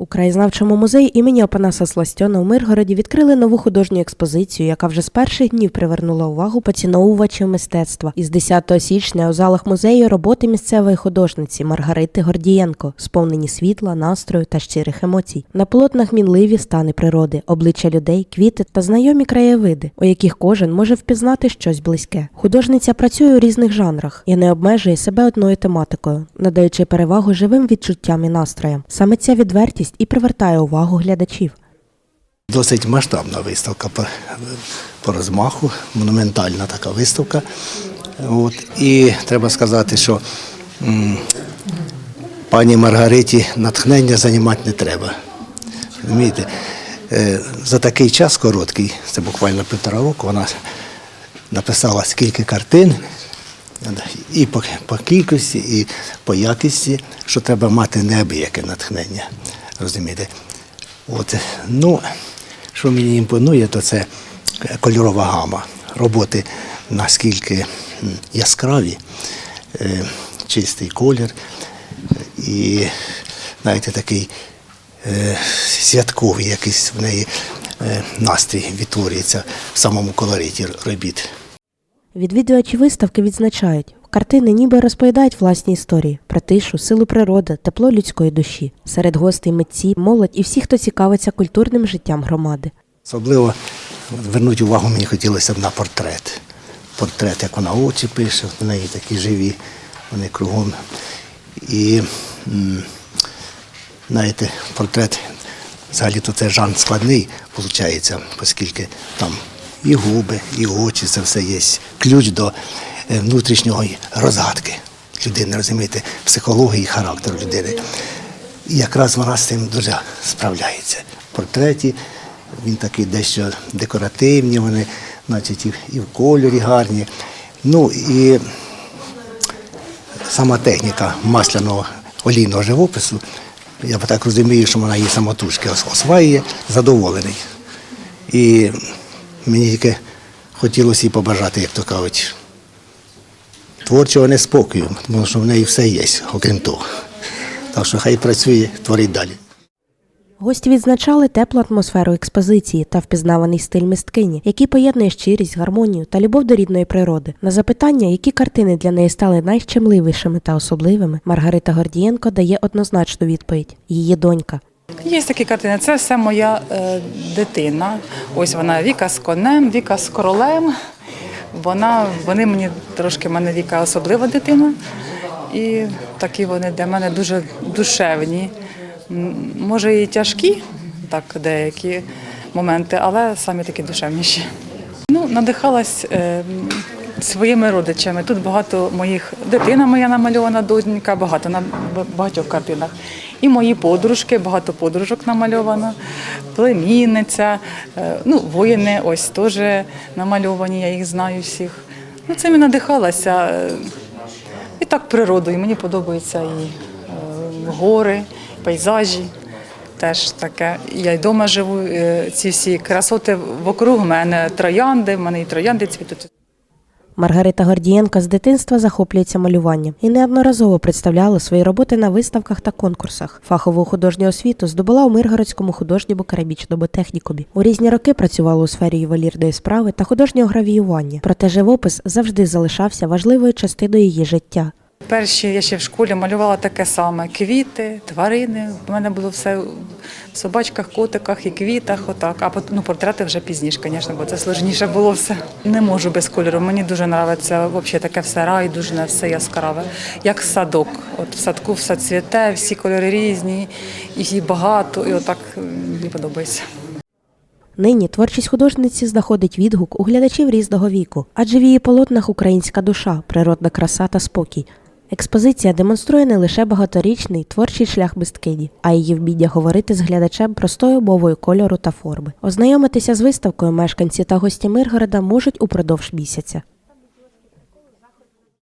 У краєзнавчому музеї імені Опанаса Сластьона у Миргороді відкрили нову художню експозицію, яка вже з перших днів привернула увагу поціновувачів мистецтва. Із 10 січня у залах музею роботи місцевої художниці Маргарити Гордієнко, сповнені світла, настрою та щирих емоцій. На полотнах мінливі стани природи, обличчя людей, квіти та знайомі краєвиди, у яких кожен може впізнати щось близьке. Художниця працює у різних жанрах і не обмежує себе одною тематикою, надаючи перевагу живим відчуттям і настроям. Саме ця відвертість і привертає увагу глядачів. Досить масштабна виставка по, по розмаху, монументальна така виставка. От. І треба сказати, що м, пані Маргариті натхнення займати не треба. Розумієте? Е, За такий час короткий, це буквально півтора року, вона написала скільки картин, і по, по кількості, і по якості, що треба мати неабияке натхнення. Розумієте? От, ну, що мені імпонує, то це кольорова гама. Роботи наскільки яскраві, е, чистий колір і знаєте, такий е, святковий якийсь в неї е, настрій відтворюється в самому колориті робіт. Відвідувачі виставки відзначають, картини ніби розповідають власні історії про тишу, силу природи, тепло людської душі. Серед гостей митці, молодь і всі, хто цікавиться культурним життям громади. Особливо звернути увагу мені хотілося б на портрет. Портрет, як вона очі пише, в неї такі живі, вони кругом. І знаєте, портрет взагалі то це жанр складний, виходить, оскільки там і губи, і очі, це все є. Ключ до внутрішньої розгадки людини, розумієте, психології характеру людини. І якраз вона з цим дуже справляється. Портреті він такий дещо декоративні, вони, значить, і, в кольорі гарні. Ну і сама техніка масляного олійного живопису, я так розумію, що вона її самотужки ос- осваює, задоволений. І мені тільки хотілося їй побажати, як то кажуть, творчого неспокою, тому що в неї все є, окрім того. Так що хай працює, творить далі. Гості відзначали теплу атмосферу експозиції та впізнаваний стиль мисткині, який поєднує щирість, гармонію та любов до рідної природи. На запитання, які картини для неї стали найщемливішими та особливими, Маргарита Гордієнко дає однозначну відповідь: її донька. Є такі картини. Це все моя е, дитина. Ось вона Віка з конем, Віка з королем. Вона, вони мені трошки мене Віка особлива дитина. І такі вони для мене дуже душевні. Може і тяжкі, так, деякі моменти, але самі такі душевніші. Ну, надихалась е, своїми родичами. Тут багато моїх дитина моя намальована донька, багато на багатьох картинах. І мої подружки, багато подружок намальовано, племінниця, е, ну, воїни ось теж намальовані, я їх знаю всіх. Ну, цим і надихалася. е, І так природою. Мені подобаються і е, гори, пейзажі. Теж таке. Я й вдома живу. Ці всі красоти вокруг мене троянди, в мене і троянди цвітуть. Маргарита Гордієнка з дитинства захоплюється малюванням і неодноразово представляла свої роботи на виставках та конкурсах. Фахову художню освіту здобула у Миргородському художньому керамічному технікумі. У різні роки працювала у сфері ювелірної справи та художнього гравіювання. Проте живопис завжди залишався важливою частиною її життя. Перші я ще в школі малювала таке саме: квіти, тварини. У мене було все в собачках, котиках і квітах. Отак. А ну, портрети вже пізніше, звісно, бо це сложніше було все. Не можу без кольору. Мені дуже подобається взагалі таке все райдужне, все яскраве. Як садок. От в садку все цвіте, всі кольори різні, і багато, і отак мені подобається. Нині творчість художниці знаходить відгук у глядачів різного віку, адже в її полотнах українська душа, природна краса та спокій. Експозиція демонструє не лише багаторічний творчий шлях мисткині, а її вміння говорити з глядачем простою мовою кольору та форми. Ознайомитися з виставкою мешканці та гості Миргорода можуть упродовж місяця.